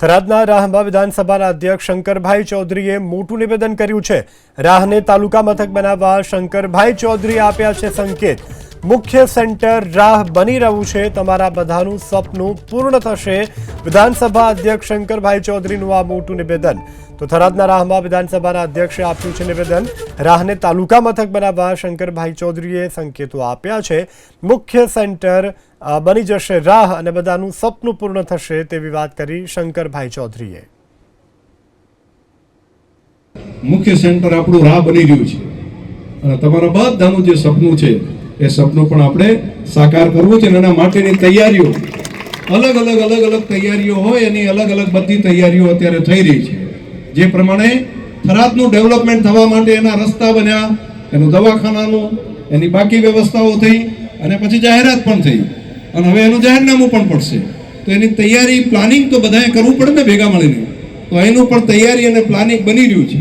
થરાદના રાહંબા વિધાનસભાના અધ્યક્ષ શંકરભાઈ ચૌધરીએ મોટું નિવેદન કર્યું છે. રાહને તાલુકા મથક બનાવવા શંકરભાઈ ચૌધરીએ આપ્યા છે સંકેત. મુખ્ય સેન્ટર રાહ બની રહ્યું છે. તમારા બધાનું સપનું પૂર્ણ થશે. વિધાનસભા અધ્યક્ષ શંકરભાઈ ચૌધરીનું આ મોટું નિવેદન. તો થરાદના રાહમાં વિધાનસભાના અધ્યક્ષે આપ્યું છે નિવેદન. રાહને તાલુકા મથક બનાવવા શંકરભાઈ ચૌધરીએ સંકેતો આપ્યા છે. મુખ્ય સેન્ટર બની જશે રાહ અને બધાનું સપનું પૂર્ણ થશે તેવી વાત કરી શંકરભાઈ ચૌધરીએ. મુખ્ય સેન્ટર આપણું રાહ બની રહ્યું છે. તમારા બધાનું જે સપનું છે એ સપનું પણ આપણે સાકાર કરવું છે એના માટેની તૈયારીઓ. અલગ અલગ અલગ અલગ તૈયારીઓ હોય એની અલગ અલગ બધી તૈયારીઓ અત્યારે થઈ રહી છે. જે પ્રમાણે થરાદનું ડેવલપમેન્ટ થવા માટે એના રસ્તા બન્યા, એનું દવાખાનાનું, એની બાકી વ્યવસ્થાઓ થઈ અને પછી જાહેરાત પણ થઈ. અને હવે એનું જાહેરનામું પણ પડશે. તો એની તૈયારી, પ્લાનિંગ તો બધાએ કરવું પડે ને ભેગા મળીને. તો એનું પણ તૈયારી અને પ્લાનિંગ બની રહ્યું છે.